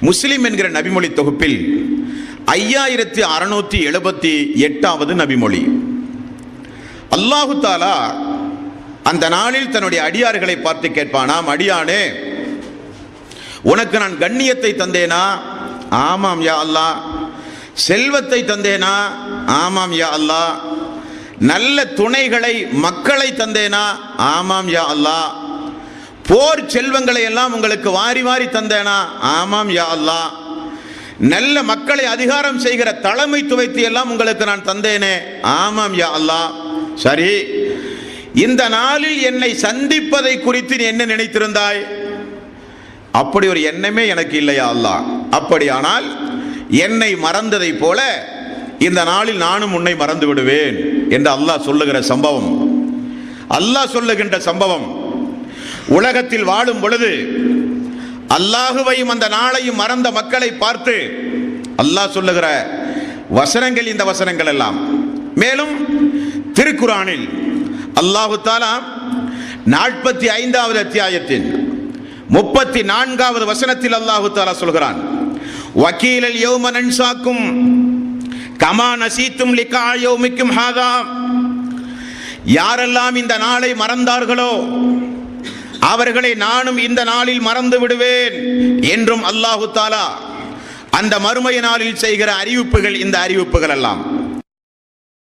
முஸ்லீம் என்கிற நபிமொழி தொகுப்பில் ஐயாயிரத்தி அறுநூத்தி எழுபத்தி எட்டாவது நபிமொழி. அல்லாஹு தாலா அந்த நாளில் தன்னுடைய அடியார்களை பார்த்து கேட்பானாம் அடியானே உனக்கு நான் கண்ணியத்தை தந்தேனா? ஆமாம் யா அல்லாஹ். செல்வத்தை தந்தேனா? ஆமாம் யா அல்லாஹ். நல்ல துணைகளை மக்களை தந்தேனா? ஆமாம் யா அல்லாஹ். போர் செல்வங்களை எல்லாம் உங்களுக்கு வாரி வாரி தந்தேனா? ஆமாம் யா அல்லாஹ். நல்ல மக்களை அதிகாரம் செய்கிற தலைமைத்துவத்தை எல்லாம் உங்களுக்கு நான் தந்தேனே. ஆமாம் யா அல்லாஹ். சரி இந்த நாளில் என்னை சந்திப்பதை குறித்து நீ என்ன நினைத்திருந்தாய்? அப்படி ஒரு எண்ணமே எனக்கு இல்லையா அல்லாஹ். அப்படியானால் என்னை மறந்ததை போல இந்த நாளில் நானும் உன்னை மறந்து விடுவேன் என்று அல்லாஹ் சொல்லுகிற சம்பவம். அல்லாஹ் சொல்லுகின்ற சம்பவம். உலகத்தில் வாழும் பொழுது அல்லாஹுவையும் அந்த நாளையும் மறந்த மக்களை பார்த்து அல்லாஹ் சொல்லுகிற வசனங்கள் இந்த வசனங்கள் எல்லாம். மேலும் திருக்குறானில் அல்லாஹு தாலா நாற்பத்தி ஐந்தாவது அத்தியாயத்தின் முப்பத்தி நான்காவது வசனத்தில் அல்லாஹு தாலா சொல்கிறான். வக்கீலல் யோம நன்சாக்கும் கமா நசீத்தும் லிகா யோமிக்கும் ஹாதா. யாரெல்லாம் இந்த நாளை மறந்தார்களோ அவர்களை நானும் இந்த நாளில் மறந்து விடுவேன் என்றும் அல்லாஹு தாலா அந்த மறுமைய நாளில் செய்கிற அறிவிப்புகள் இந்த அறிவிப்புகள் எல்லாம்.